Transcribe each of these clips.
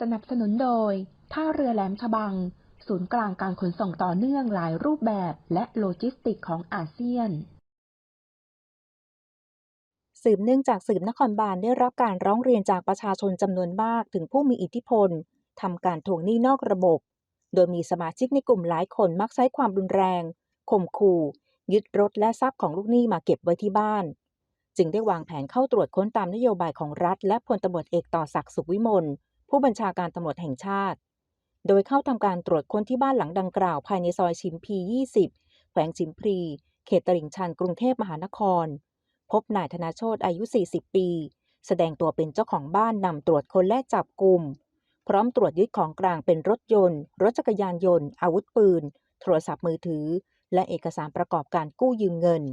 สนับสนุนโดย ท่าเรือแหลมฉบัง ศูนย์กลางการขนส่งต่อเนื่องหลายรูปแบบและโลจิสติกของอาเซียน สืบเนื่องจากสืบนครบาลได้รับการร้องเรียนจากประชาชนจำนวนมากถึงผู้มีอิทธิพลทำการทวงหนี้นอกระบบ โดยมีสมาชิกในกลุ่มหลายคนมักใช้ความรุนแรงข่มขู่ ยึดรถและทรัพย์ของลูกหนี้มาเก็บไว้ที่บ้าน จึงได้วางแผนเข้าตรวจค้นตามนโยบายของรัฐ และพลตำรวจเอกต่อศักดิ์สุขวิมล ผู้บัญชาการตำรวจแห่งชาติ โดยเข้าทำการตรวจค้นที่บ้านหลังดังกล่าวภายในซอยชิมพี 20 แขวงชิมพี เขตตลิ่งชันกรุงเทพมหานคร พบนายธนาโชตอายุ 40 ปี แสดงตัวเป็นเจ้าของบ้านนำตรวจค้นและจับกลุ่ม พร้อมตรวจยึดของกลางเป็นรถยนต์ รถจักรยานยนต์ อาวุธปืน โทรศัพท์มือถือ และเอกสารประกอบการกู้ยืมเงิน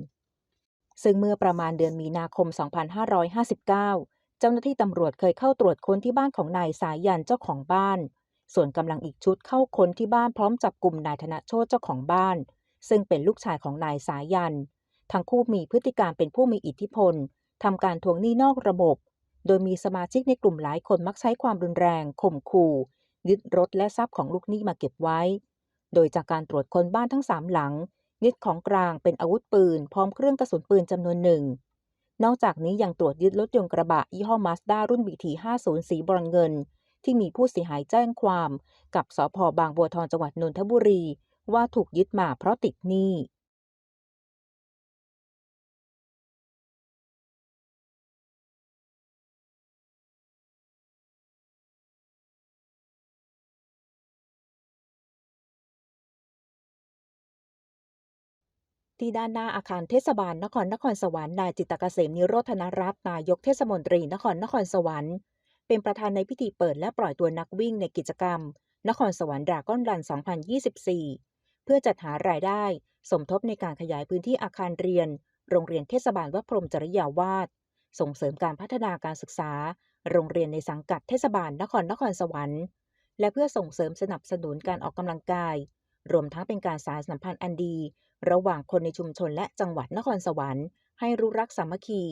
ซึ่งเมื่อประมาณเดือนมีนาคม 2559 เจ้าหน้าที่ตำรวจเคยเข้าตรวจค้นที่บ้านของนายสายยันเจ้าของบ้าน ส่วนกำลังอีกชุดเข้าค้นที่บ้านพร้อมจับกลุ่มนายธนโชตเจ้าของบ้าน ซึ่งเป็นลูกชายของนายสายัน ทั้งคู่มีพฤติการเป็นผู้มีอิทธิพลทำการทวงหนี้นอกระบบ โดยมีสมาชิกในกลุ่มหลายคนมักใช้ความรุนแรงข่มขู่ยึดรถและทรัพย์ของลูกหนี้มาเก็บไว้ โดยจากการตรวจค้นบ้านทั้งสามหลังยึดของกลางเป็นอาวุธปืน พร้อมเครื่องกระสุนปืนจำนวนหนึ่ง นอกจากนี้ยังตรวจยึดรถยนต์กระบะยี่ห้อมาสด้ารุ่นบีที50 สีบรอนเงิน ที่มีผู้เสียหายแจ้งความ กับสพบางบัวทองจังหวัดนนทบุรี ว่าถูกยึดมาเพราะติดหนี้ ที่ด้านหน้าอาคารเทศบาลนครนครสวรรค์นายจิตตรเกษมนิโรธนรัตน์นายกเทศมนตรีนครนครสวรรค์เป็นประธานในพิธีเปิดและปล่อยตัวนักวิ่งในกิจกรรม นครสวรรค์ดราก้อนรัน 2024 เพื่อจัดหารายได้ สมทบในการขยายพื้นที่อาคารเรียน โรงเรียนเทศบาลวัดพรมจริยาวาสส่งเสริมการพัฒนาการศึกษา โรงเรียนในสังกัดเทศบาลนครนครสวรรค์ และเพื่อส่งเสริมสนับสนุนการออกกำลังกาย รวมทั้งเป็นการสารสัมพันธ์อันดี ระหว่างคนในชุมชนและจังหวัดนครสวรรค์ให้รู้รักสามัคคี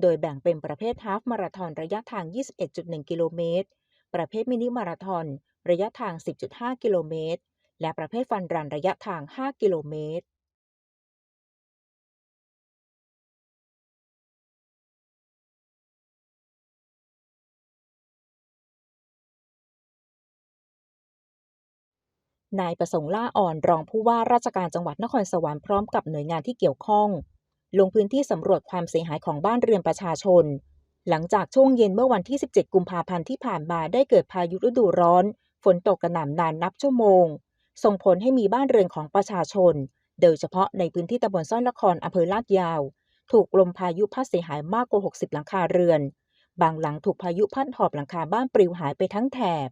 โดยแบ่งเป็นประเภทฮาฟมาราธอนระยะทาง 21.1 กิโลเมตร ประเภทมินิมาราธอนระยะทาง 10.5 กิโลเมตร และประเภทฟันรันระยะทาง 5 กิโลเมตร นายประสงค์ล่าอ่อนรองผู้ว่าราชการจังหวัดนครสวรรค์พร้อมกับหน่วยงานที่เกี่ยวข้อง ลงพื้นที่สำรวจความเสียหายของบ้านเรือนประชาชน หลังจากช่วงเย็นเมื่อวันที่ 17 กุมภาพันธ์ที่ผ่านมาได้เกิดพายุฤดูร้อน ฝนตกกระหน่ำนานนับชั่วโมง ส่งผลให้มีบ้านเรือนของประชาชน โดยเฉพาะในพื้นที่ตำบลสร้อยนครอำเภอลาดยาว ถูกลมพายุพัดเสียหายมากกว่า 60 หลังคาเรือน บางหลังถูกพายุพัดหอบหลังคาบ้านปลิวหายไปทั้งแถบ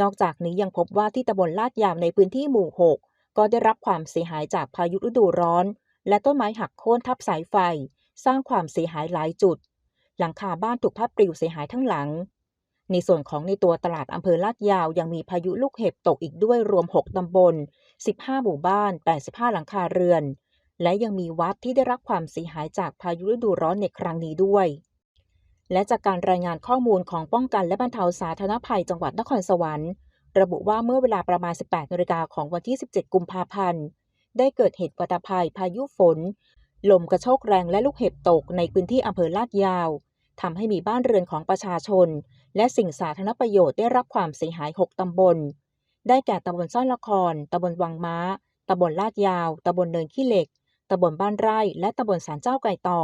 นอกจากนี้ยังพบว่าที่ตำบลลาดยาวในพื้นที่หมู่ 6 ก็ได้รับความเสียหายจากพายุฤดูร้อน และต้นไม้หักโค่นทับสายไฟ สร้างความเสียหายหลายจุด หลังคาบ้านถูกพัดปลิวเสียหายทั้งหลัง ในส่วนของในตัวตลาดอำเภอลาดยาวยังมีพายุลูกเห็บตกอีกด้วยรวม 6 ตำบล 15 หมู่บ้าน 85 หลังคาเรือน และยังมีวัดที่ได้รับความเสียหายจากพายุฤดูร้อนในครั้งนี้ด้วย และจากการรายงานข้อมูลของป้องกันและบรรเทาสาธารณภัยจังหวัดนครสวรรค์ ระบุว่าเมื่อเวลาประมาณ 18นาฬิกาของวันที่ 17 กุมภาพันธ์ ได้เกิดเหตุวัตภัยพายุฝน ลมกระโชกแรงและลูกเห็บตกในพื้นที่อำเภอลาดยาวทำให้มีบ้านเรือนของประชาชน และสิ่งสาธารณประโยชน์ได้รับความเสียหาย 6 ตำบล ได้แก่ตำบลสร้อยละคร ตำบลวังม้า ตำบลลาดยาว ตำบลเนินขี้เหล็ก ตำบลบ้านไร่ และตำบลสารเจ้าไก่ต่อ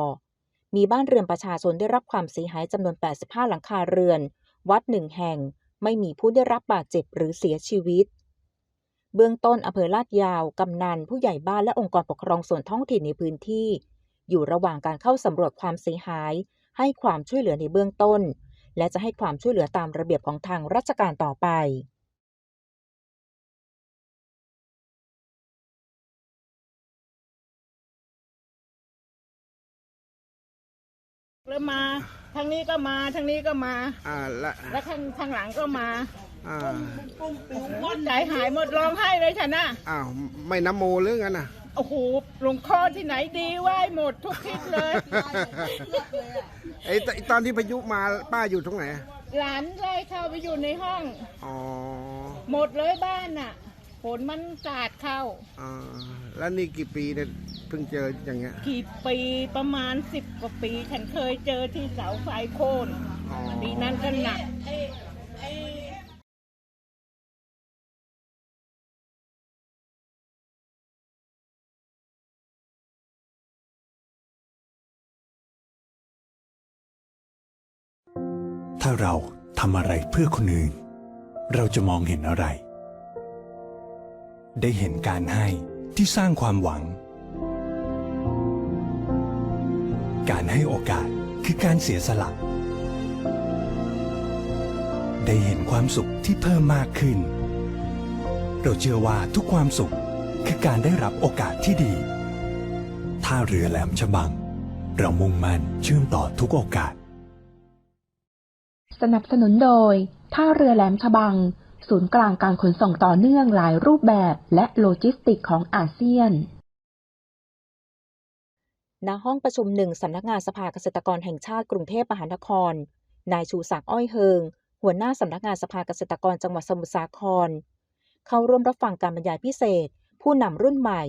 มีบ้านเรือนประชาชนได้รับความเสียหายจำนวน 85 หลังคาเรือน วัดหนึ่งแห่ง ไม่มีผู้ได้รับบาดเจ็บหรือเสียชีวิต เบื้องต้นอำเภอลาดยาว กำนัน ผู้ใหญ่บ้านและองค์กรปกครองส่วนท้องถิ่นในพื้นที่ อยู่ระหว่างการเข้าสำรวจความเสียหาย ให้ความช่วยเหลือในเบื้องต้น และจะให้ความช่วยเหลือตามระเบียบของทางราชการต่อไป แล้วมาทางนี้ก็มาทางนี้ก็มา อ่าละแล้วข้างข้างหลังก็มาอ่าหมดใจหายหมดร้องไห้เลยฉันน่ะอ้าวไม่น้ำโมหรืองั้นน่ะโอ้โหหลวงพ่อที่ไหนดีไหว้หมดทุกทิศเลยไอ้ตตอนที่พายุมาป้าอยู่ตรงไหนหลานไล่เข้าไปอยู่ในห้องอ๋อหมดเลยบ้านน่ะฝ นมันสาดเข้า อ่าแล้วนี่กี่ปีเนี่ยเพิ่งเจออย่างเงี้ย กี่ปีประมาณสิบกว่าปีฉันเคยเจอที่เสาไฟโค่นอ๋อปีนั้นก็หนัก ถ้าเราทำอะไรเพื่อคนอื่น เราจะมองเห็นอะไร ได้เห็นการให้ที่สร้างความหวัง การให้โอกาสคือการเสียสละ ได้เห็นความสุขที่เพิ่มมากขึ้น เราเชื่อว่าทุกความสุขคือการได้รับโอกาสที่ดีท่าเรือแหลมฉบัง เรามุ่งมั่นเชื่อมต่อทุกโอกาส สนับสนุนโดย ท่าเรือแหลมฉบัง ศูนย์กลางการขนส่งต่อเนื่องหลายรูปแบบและโลจิสติกของอาเซียน ณ ห้องประชุมหนึ่งสำนักงานสภาเกษตรกรแห่งชาติกรุงเทพมหานคร นายชูศักดิ์อ้อยเฮิง หัวหน้าสำนักงานสภาเกษตรกรจังหวัดสมุทรสาคร เข้าร่วมรับฟังการบรรยายพิเศษ ผู้นำรุ่นใหม่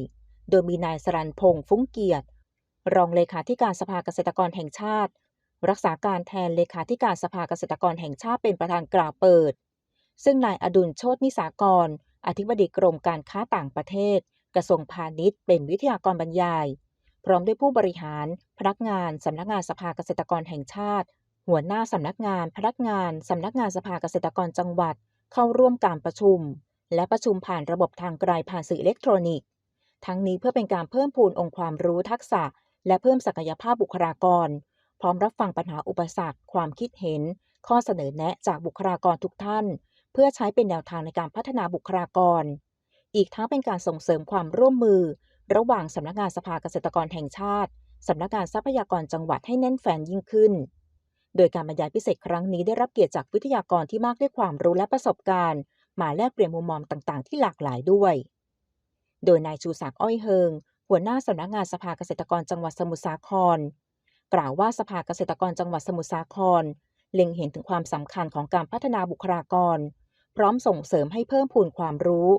โดยมีนายสรันพงษ์ฟุ้งเกียรติ รองเลขาธิการสภาเกษตรกรแห่งชาติ รักษาการแทนเลขาธิการสภาเกษตรกรแห่งชาติเป็นประธานกล่าวเปิด ซึ่งนายอดุลโชตนิสากร อธิบดีกรมการค้าต่างประเทศ กระทรวงพาณิชย์ เป็นวิทยากรบรรยาย พร้อมด้วยผู้บริหาร พนักงานสำนักงานสภาเกษตรกรแห่งชาติ หัวหน้าสำนักงาน พนักงานสำนักงานสภาเกษตรกรจังหวัด เข้าร่วมการประชุม และประชุมผ่านระบบทางไกลผ่านสื่ออิเล็กทรอนิกส์ ทั้งนี้เพื่อเป็นการเพิ่มพูนองค์ความรู้ทักษะ และเพิ่มศักยภาพบุคลากร พร้อมรับฟังปัญหาอุปสรรค ความคิดเห็น ข้อเสนอแนะจากบุคลากรทุกท่าน พื่อใช้เป็นแนวทางในการพัฒนาบุคลากร อีกทั้งเป็นการส่งเสริมความร่วมมือ ระหว่างสำนักงานสภาเกษตรกรแห่งชาติสำนักงานทรัพยากรจังหวัดให้แน่นแฟนยิ่งขึ้น โดยการบรรยายพิเศษครั้งนี้ได้รับเกียรติจากวิทยากรที่มากด้วยความรู้และประสบการณ์ มาแลกเปลี่ยนมุมมองต่างๆ ที่หลากหลายด้วย โดยนายชูศักดิ์อ้อยเฮิง หัวหน้าสำนักงานสภาเกษตรกรจังหวัดสมุทรสาคร กล่าวว่าสภาเกษตรกรจังหวัดสมุทรสาคร เล็งเห็นถึงความสำคัญของการพัฒนาบุคลากร พร้อมส่งเสริมให้เพิ่มพูนความรู้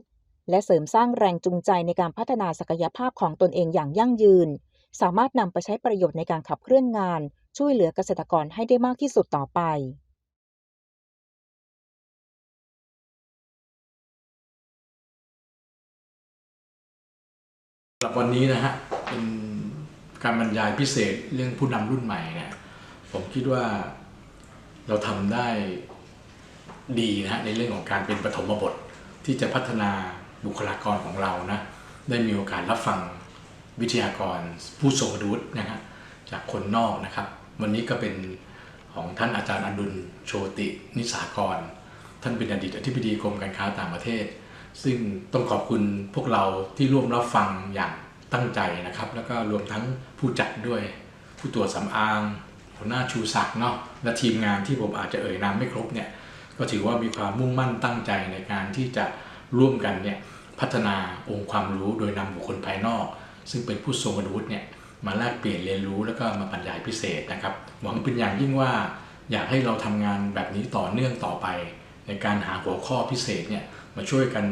และเสริมสร้างแรงจูงใจในการพัฒนาศักยภาพของตนเองอย่างยั่งยืน สามารถนำไปใช้ประโยชน์ในการขับเคลื่อนงาน ช่วยเหลือเกษตรกรให้ได้มากที่สุดต่อไปสำหรับวันนี้นะฮะเป็นการบรรยายพิเศษเรื่องผู้นำรุ่นใหม่เนี่ยผมคิดว่าเราทำได้ ดีนะฮะในเรื่องของการเป็นปฐมบทที่จะพัฒนาบุคลากรของเรานะได้มีโอกาสรับฟังวิทยากรผู้ทรงคุณวุฒินะฮะจากคนนอกนะครับ วันนี้ก็เป็นของท่านอาจารย์อดุลโชตินิสากร ท่านเป็นอดีตอธิบดีกรมการค้าต่างประเทศ ซึ่งต้องขอบคุณพวกเราที่ร่วมรับฟังอย่างตั้งใจนะครับ แล้วก็รวมทั้งผู้จัดด้วย ผู้ตรวจสำอางหัวหน้าชูศักดิ์เนาะและทีมงานที่ผมอาจจะเอ่ยนามไม่ครบเนี่ย ก็ถือว่ามีความมุ่งมั่นตั้งใจในการที่จะร่วมกันเนี่ยพัฒนาองค์ความรู้โดยนำบุคคลภายนอก ซึ่งเป็นผู้ทรงคุณวุฒิเนี่ยมาแลกเปลี่ยนเรียนรู้แล้วก็มาบรรยายพิเศษนะครับ หวังเป็นอย่างยิ่งว่าอยากให้เราทำงานแบบนี้ต่อเนื่องต่อไป ในการหาหัวข้อพิเศษเนี่ยมาช่วยกัน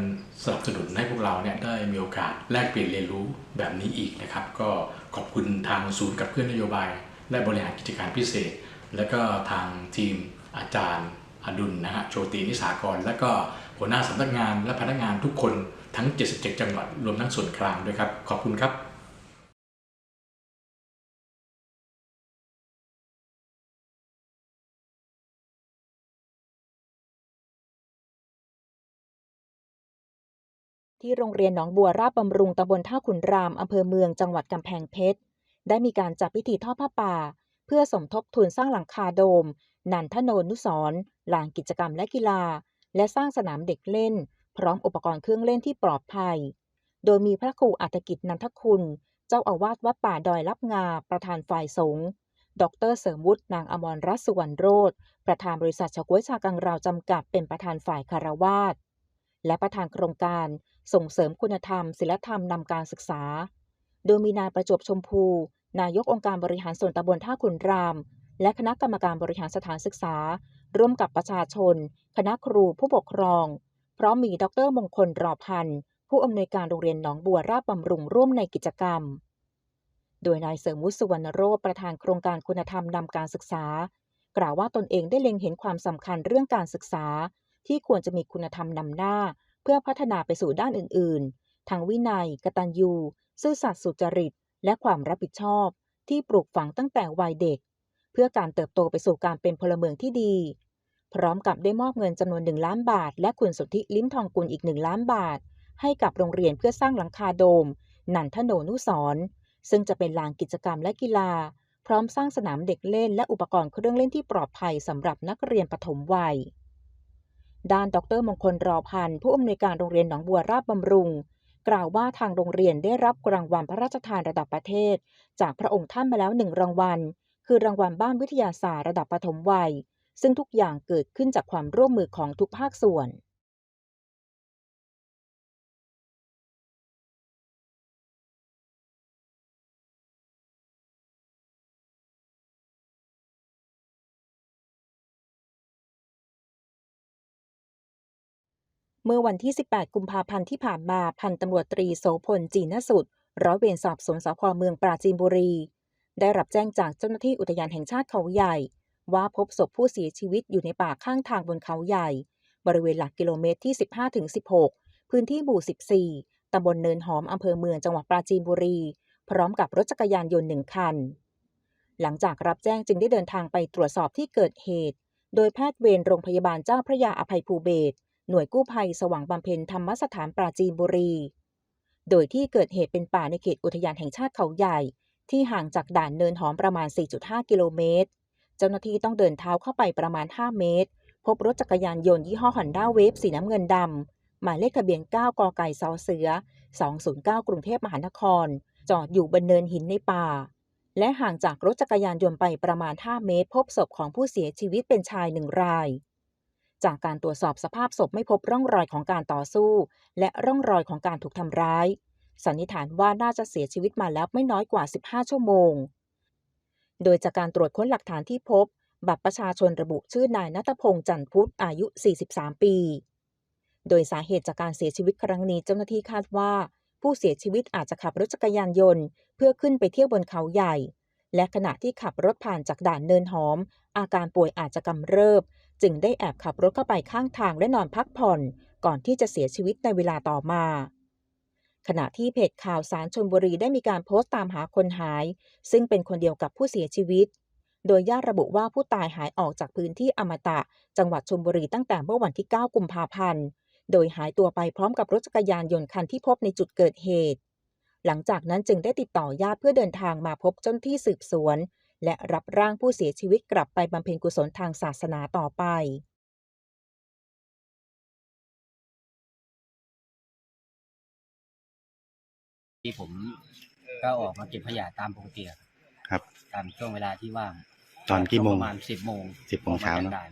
สนับสนุนให้พวกเราเนี่ยได้มีโอกาสแลกเปลี่ยนเรียนรู้แบบนี้อีกนะครับ ก็ขอบคุณทางศูนย์กับเคลื่อนนโยบาย และบริหารกิจการพิเศษ และก็ทางทีมอาจารย์ อดุลนะฮะโชตินิสากร และก็หัวหน้าสำนักงานและพนักงานทุกคนทั้ง 77 จังหวัดรวมทั้งส่วนกลางด้วยครับ ขอบคุณครับที่โรงเรียนหนองบัวราบบำรุงตำบลท่าขุนราม อำเภอเมืองจังหวัดกำแพงเพชร ได้มีการจัดพิธีทอดผ้าป่า เพื่อสมทบทุนสร้างหลังคาโดม นันทโนนุสรลานกิจกรรมและกีฬา และสร้างสนามเด็กเล่น พร้อมอุปกรณ์เครื่องเล่นที่ปลอดภัย โดยมีพระครูอัฐกิจนันทคุณ เจ้าอาวาสวัดป่าดอยลับงา ประธานฝ่ายสงฆ์ดรเสริมวุฒินางอมรรัตน์สุวรรณโรธประธานบริษัทชากวยชากังราวจำกัดเป็นประธานฝ่ายคารวาสและประธานโครงการส่งเสริมคุณธรรมศิลธรรมนำการศึกษา โดยมีนายประจวบชมพู นายกองค์การบริหารส่วนตำบลท่าขุนราม และคณะกรรมการบริหารสถานศึกษา ร่วมกับประชาชน คณะครูผู้ปกครอง พร้อมมีดรมงคลรอพันธ์ผู้อำนวยการโรงเรียนหนองบัวราชบำรุงร่วมในกิจกรรม โดยนายเสริมวุฒิสุวรรณโรจน์ประธานโครงการคุณธรรมนำการศึกษา กล่าวว่าตนเองได้เล็งเห็นความสำคัญเรื่องการศึกษา ที่ควรจะมีคุณธรรมนำหน้า เพื่อพัฒนาไปสู่ด้านอื่น ๆ ทั้งวินัย กตัญญู ซื่อสัตย์สุจริต และความรับผิดชอบ ที่ปลูกฝังตั้งแต่วัยเด็ก พื่อการเติบโตไปสู่การเป็นพลเมืองที่ดี พร้อมกับได้มอบเงินจำนวนหนึ่งล้านบาท และคุณสุทธิลิ้มทองกุลอีกหนึ่งล้านบาท ให้กับโรงเรียนเพื่อสร้างหลังคาโดม นันทโนนุสร์ซึ่งจะเป็นลานกิจกรรมและกีฬา พร้อมสร้างสนามเด็กเล่น และอุปกรณ์เครื่องเล่นที่ปลอดภัยสำหรับนักเรียนปฐมวัย ด้านดรมงคลรอพันธ์ผู้อำนวยการโรงเรียนหนองบัวราชบำรุง กล่าวว่าทางโรงเรียนได้รับรางวัลพระราชทานระดับประเทศ จากพระองค์ท่านมาแล้วหนึ่งรางวัล คือรางวัลบ้านวิทยาศาสตร์ระดับปฐมวัย ซึ่งทุกอย่างเกิดขึ้นจากความร่วมมือของทุกภาคส่วนเมื่อวันที่ 18 กุมภาพันธ์ที่ผ่านมา พันตำรวจตรีโสพล จีนสุด ร้อยเวรสอบสวนสพเมืองปราจีนบุรี ได้รับแจ้งจากเจ้าหน้าที่อุทยานแห่งชาติเขาใหญ่ ว่าพบศพผู้เสียชีวิตอยู่ในป่าข้างทางบนเขาใหญ่ บริเวณหลักกิโลเมตรที่ 15-16 พื้นที่หมู่ 14 ตำบลเนินหอมอำเภอเมืองจังหวัดปราจีนบุรี พร้อมกับรถจักรยานยนต์หนึ่งคัน หลังจากรับแจ้งจึงได้เดินทางไปตรวจสอบที่เกิดเหตุ โดยแพทย์เวรโรงพยาบาลเจ้าพระยาอภัยภูเบศหน่วยกู้ภัยสว่างบำเพ็ญธรรมสถานปราจีนบุรี โดยที่เกิดเหตุเป็นป่าในเขตอุทยานแห่งชาติเขาใหญ่ ที่ห่างจากด่านเนินหอมประมาณ 4.5 กิโลเมตร เจ้าหน้าที่ต้องเดินเท้าเข้าไปประมาณ 5 เมตร พบรถจักรยานยนต์ยี่ห้อฮอนด้าเวฟสีน้ำเงินดำ หมายเลขทะเบียน 9 กไก่ซอเสือ 209 กรุงเทพมหานคร จอดอยู่บนเนินหินในป่า และห่างจากรถจักรยานยนต์ไปประมาณ 5 เมตร พบศพของผู้เสียชีวิตเป็นชายหนึ่งราย จากการตรวจสอบสภาพศพไม่พบร่องรอยของการต่อสู้ และร่องรอยของการถูกทำร้าย สันนิษฐานว่าน่าจะเสียชีวิตมาแล้วไม่น้อยกว่า 15 ชั่วโมง โดยจากการตรวจค้นหลักฐานที่พบ บัตรประชาชนระบุชื่อนายนัทพงษ์จันทพุทธอายุ 43 ปี โดยสาเหตุจากการเสียชีวิตครั้งนี้เจ้าหน้าที่คาดว่า ผู้เสียชีวิตอาจจะขับรถจักรยานยนต์ เพื่อขึ้นไปเที่ยวบนเขาใหญ่ และขณะที่ขับรถผ่านจากด่านเนินหอม อาการป่วยอาจจะกำเริบ จึงได้แอบขับรถเข้าไปข้างทางและนอนพักผ่อน ก่อนที่จะเสียชีวิตในเวลาต่อมา ขณะที่เพจข่าวสารชนบุรีได้มีการโพสต์ตามหาคนหาย ซึ่งเป็นคนเดียวกับผู้เสียชีวิต โดยญาติระบุว่าผู้ตายหายออกจากพื้นที่อมตะ จังหวัดชลบุรีตั้งแต่เมื่อวันที่ 9 กุมภาพันธ์ โดยหายตัวไปพร้อมกับรถจักรยานยนต์คันที่พบในจุดเกิดเหตุ หลังจากนั้นจึงได้ติดต่อญาติเพื่อเดินทางมาพบเจ้าหน้าที่สืบสวน และรับร่างผู้เสียชีวิตกลับไปบำเพ็ญกุศลทางศาสนาต่อไป ที่ผมก็ออกมาเก็บขยะตามปกติอะครับ ตามช่วงเวลาที่ว่างตอนกี่โมงประมาณสิบโมง10โมงเช้าเนอะออกมจกด่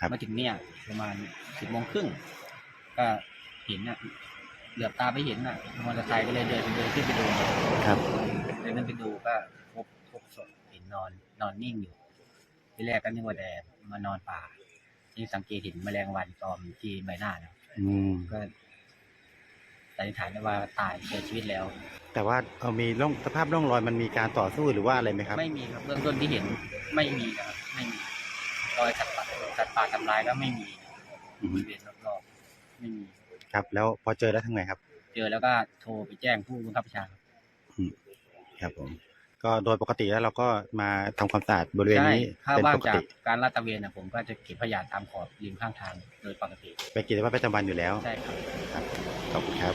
ครับมาถึงเนี่ยประมาณสิบโมงครึ่งก็เห็นน่ะเหลือบตาไปเห็นน่ะมอเตอร์ไซค์ก็เลยเดินเดินขึ้นไปดูครับเดินขึ้นไปดูก็พบพบศพเห็นนอนนอนนิ่งอยู่ที่แรกก็นึกว่าแดดมานอนป่าที่สังเกตเห็นแมลงวันตอมที่ใบหน้าเนอะอืมก็ สันนิษฐานได้ว่าตายเสียชีวิตแล้ว แต่ว่าเออมีร่องสภาพร่องรอยมันมีการต่อสู้หรือว่าอะไรไหมครับ ไม่มีครับเบื้องต้นที่เห็นไม่มีนะครับไม่มีรอยสัตว์ป่าสัตว์ป่าทำลายก็ไม่มีอืบมริเวณรอบๆไม่มีครับ แล้วพอเจอแล้วทำไงครับ เจอแล้วก็โทรไปแจ้งผู้บังคับบัญชาครับ ครับผม ก็โดยปกติแล้วเราก็มาทำความสะอาดบริเวณใช่นี้ถ้าเป็นว่างปกจากติการลาดตระเวนนะผมก็จะเก็บขยะตามขอบริมข้างทางโดยปกติเป็นกิจวัตรประจำวันอยู่แล้ว ใช่ครับครับขอบคุณครับ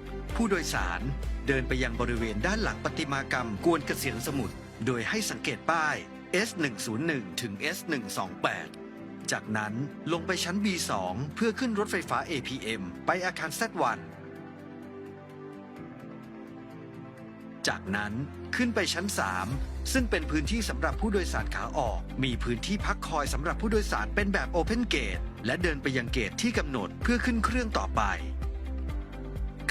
ผู้โดยสารเดินไปยังบริเวณด้านหลังประติมากรรมกวนเกษียณสมุทรโดยให้สังเกตป้าย S101 ถึง S128 จากนั้นลงไปชั้น B2 เพื่อขึ้นรถไฟฟ้า APM ไปอาคาร Z1 จากนั้นขึ้นไปชั้น 3 ซึ่งเป็นพื้นที่สำหรับผู้โดยสารขาออก มีพื้นที่พักคอยสำหรับผู้โดยสารเป็นแบบ Open Gate และเดินไปยังเกตที่กำหนดเพื่อขึ้นเครื่องต่อไป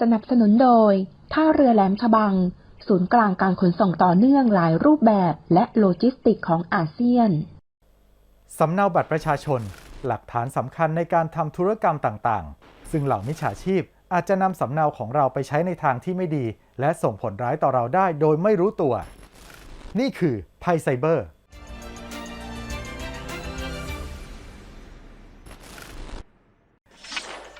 สนับสนุนโดย ท่าเรือแหลมฉบัง ศูนย์กลางการขนส่งต่อเนื่องหลายรูปแบบและโลจิสติกของอาเซียน สำเนาบัตรประชาชน หลักฐานสำคัญในการทำธุรกรรมต่างๆ ซึ่งเหล่ามิจฉาชีพอาจจะนำสำเนาของเราไปใช้ในทางที่ไม่ดี และส่งผลร้ายต่อเราได้โดยไม่รู้ตัว นี่คือภัยไซเบอร์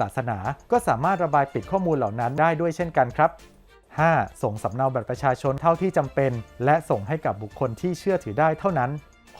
ศาสนา ก็สามารถระบายปิดข้อมูลเหล่านั้นได้ด้วยเช่นกันครับ 5. ส่งสำเนาบัตรประชาชนเท่าที่จำเป็น และส่งให้กับบุคคลที่เชื่อถือได้เท่านั้น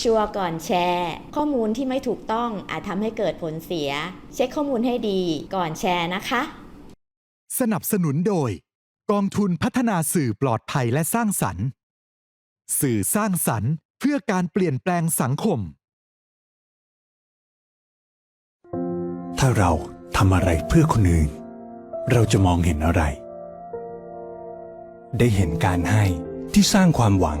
ชัวร์ก่อนแชร์ ข้อมูลที่ไม่ถูกต้องอาจทำให้เกิดผลเสีย เช็คข้อมูลให้ดีก่อนแชร์นะคะ สนับสนุนโดย กองทุนพัฒนาสื่อปลอดภัยและสร้างสรรค์ สื่อสร้างสรรค์ เพื่อการเปลี่ยนแปลงสังคม ถ้าเราทำอะไรเพื่อคนอื่น เราจะมองเห็นอะไร ได้เห็นการให้ที่สร้างความหวัง